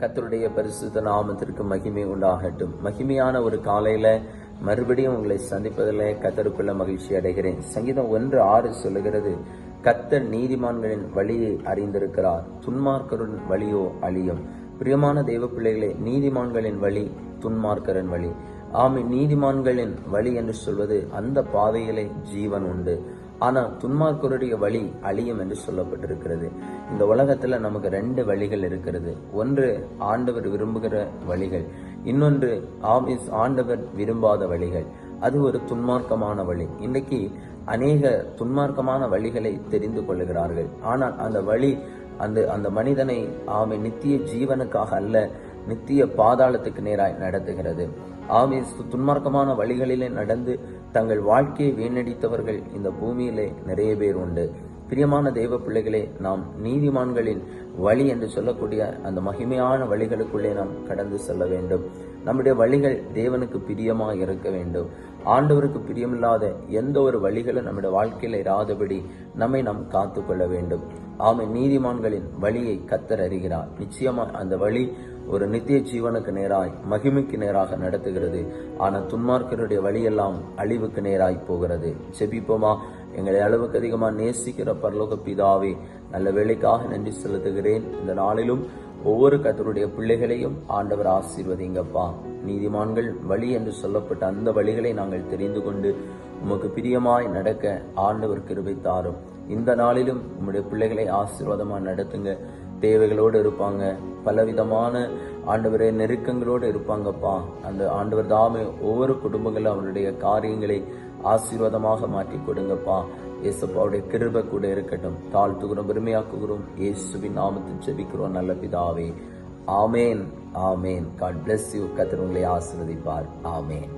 கத்தருடைய பரிசுத்த நாமத்திற்கு மகிமை உண்டாகட்டும். மகிமையான ஒரு காலையில மறுபடியும் உங்களை சந்திப்பதில் கத்தருக்குள்ள மகிழ்ச்சி அடைகிறேன். சங்கீதம் ஒன்று ஆறு சொல்லுகிறது கத்தர் நீதிமான்களின் வழியை அறிந்திருக்கிறார். துன்மார்க்கரின் வழியோ அழியும். பிரியமான தெய்வ பிள்ளைகளே நீதிமான்களின் வழி துன்மார்க்கரின் வழி. ஆமை நீதிமான்களின் வழி என்று சொல்வது அந்த பாதையிலே ஜீவன் உண்டு. ஆனால் துன்மார்க்கருடைய வழி அழியும் என்று சொல்லப்பட்டிருக்கிறது. இந்த உலகத்தில் நமக்கு ரெண்டு வழிகள் இருக்கிறது. ஒன்று ஆண்டவர் விரும்புகிற வழிகள். இன்னொன்று ஆமிஸ் ஆண்டவர் விரும்பாத வழிகள். அது ஒரு துன்மார்க்கமான வழி. இன்னைக்கு அநேக துன்மார்க்கமான வழிகளை தெரிந்து கொள்ளுகிறார்கள் ஆனால் அந்த வழி அந்த அந்த மனிதனை ஆமை நித்திய ஜீவனுக்காக அல்ல. நித்திய பாதாளத்துக்கு நேராய் நடத்துகிறது. ஆமை துன்மார்க்கமான வழிகளிலே நடந்து தங்கள் வாழ்க்கையை வீணடித்தவர்கள் இந்த பூமியிலே நிறைய பேர் உண்டு. பிரியமான தெய்வ பிள்ளைகளே நாம் நீதிமான்களின் வழி என்று சொல்லக்கூடிய அந்த மகிமையான வழிகளுக்குள்ளே நாம் கடந்து செல்ல வேண்டும். நம்முடைய வழிகள் தேவனுக்கு பிரியமாக இருக்க வேண்டும். ஆண்டவருக்கு பிரியமில்லாத எந்த ஒரு வழிகளும் நம்முடைய வாழ்க்கையில இராதபடி நம்மை நாம் காத்து கொள்ள வேண்டும். ஆமை நீதிமான்களின் வழியை கத்தர் அறிகிறார். நிச்சயமா அந்த வழி ஒரு நித்திய ஜீவனுக்கு நேராய் மகிமைக்கு நேராக நடத்துகிறது. ஆனால் துன்மார்க்கருடைய வழியெல்லாம் அழிவுக்கு நேராய் போகிறது. செபிப்போமா எங்களை அளவுக்கு அதிகமாக நேசிக்கிற பரலோக பிதாவே நல்ல வேலைக்காக நன்றி செலுத்துகிறேன். இந்த நாளிலும் ஒவ்வொரு கத்தருடைய பிள்ளைகளையும் ஆண்டவர் ஆசீர்வதிங்கப்பா. நீதிமான்கள் வழி என்று சொல்லப்பட்ட அந்த வழிகளை நாங்கள் தெரிந்து கொண்டு உமக்கு பிரியமாய் நடக்க ஆண்டவர் கிருபை தாரும். இந்த நாளிலும் உம்முடைய பிள்ளைகளை ஆசீர்வாதமா நடத்துங்க. தேவைகளோடு இருப்பாங்க. பலவிதமான ஆண்டவரே நெருக்கங்களோடு இருப்பாங்கப்பா. அந்த ஆண்டவர் தாமே ஒவ்வொரு குடும்பங்களும் அவருடைய காரியங்களை ஆசீர்வாதமாக மாற்றி கொடுங்கப்பா. இயேசப்பாவுடைய கிருப கூட இருக்கட்டும். தாழ்த்துகிறோம் பெருமையாக்குகிறோம். இயேசுவின் நாமத்தில் ஜெபிக்கிறோம் நல்ல பிதாவே. ஆமேன் ஆமேன். காட் பிளஸ் யூ கத்தர் உங்களை ஆசிர்வதிப்பார். ஆமேன்.